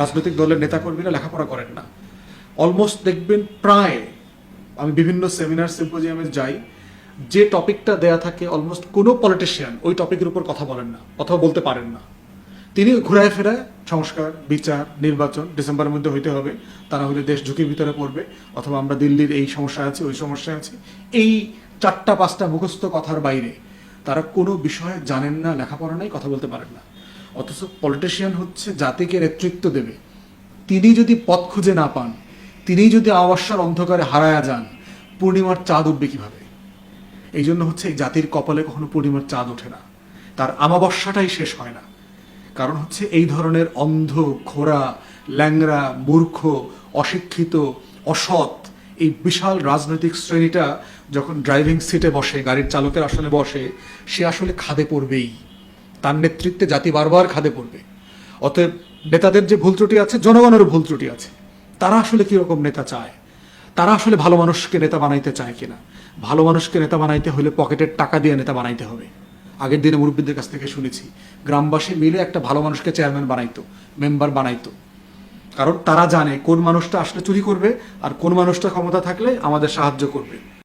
রাজনৈতিক দলের নেতাকর্মীরা লেখাপড়া করেন না। অলমোস্ট দেখবেন প্রায় আমি বিভিন্ন সেমিনার সিম্পোজিয়ামে যাই, যে টপিকটা দেয়া থাকে অলমোস্ট কোনো পলিটিশিয়ান ওই টপিকের উপর কথা বলেন না, অথবা বলতে পারেন না। তিনি ঘুরায় ফেরায় সংস্কার, বিচার, নির্বাচন, ডিসেম্বরের মধ্যে হইতে হবে, তা না হলে দেশ ঝুঁকির ভিতরে পড়বে, অথবা আমরা দিল্লির এই সমস্যা আছে, ওই সমস্যা আছে। এই চারটা, পাঁচটা মুখস্থ কথার বাইরে তারা কোনো বিষয়ে জানেন না, লেখাপড়া নাই, কথা বলতে পারেন না। অথচ পলিটিশিয়ান হচ্ছে জাতিকে নেতৃত্ব দেবে। তিনি যদি পথ খুঁজে না পান, তিনি যদি আমাবস্যার অন্ধকারে হারায়া যান, পূর্ণিমার চাঁদ উঠবে কীভাবে? এই জন্য হচ্ছে এই জাতির কপালে কখনো পূর্ণিমার চাঁদ ওঠে না। তার আমাবস্যাটাই শেষ হয় না। কারণ হচ্ছে এই ধরনের অন্ধ খোরা ল্যাংরা মূর্খ, অশিক্ষিত, অসৎ এই বিশাল রাজনৈতিক শ্রেণীটা যখন ড্রাইভিং সিটে বসে, গাড়ির চালকের আসলে বসে, সে আসলে খাদে পড়বেই। তার নেতৃত্বে জাতি বারবার খাদে পড়বে। অতএব নেতাদের যে ভুল ত্রুটি আছে, জনগণেরও ভুল ত্রুটি আছে, তারা আসলে কীরকম নেতা চায়? তারা আসলে ভালো মানুষকে নেতা বানাইতে চায় কিনা? ভালো মানুষকে নেতা বানাইতে হলে পকেটের টাকা দিয়ে নেতা বানাইতে হবে। আগের দিনে মুরব্বীদের কাছ থেকে শুনেছি, গ্রামবাসী মিলে একটা ভালো মানুষকে চেয়ারম্যান বানাইতো, মেম্বার বানাইতো। কারণ তারা জানে কোন মানুষটা আসলে চুরি করবে আর কোন মানুষটা ক্ষমতা থাকলে আমাদের সাহায্য করবে।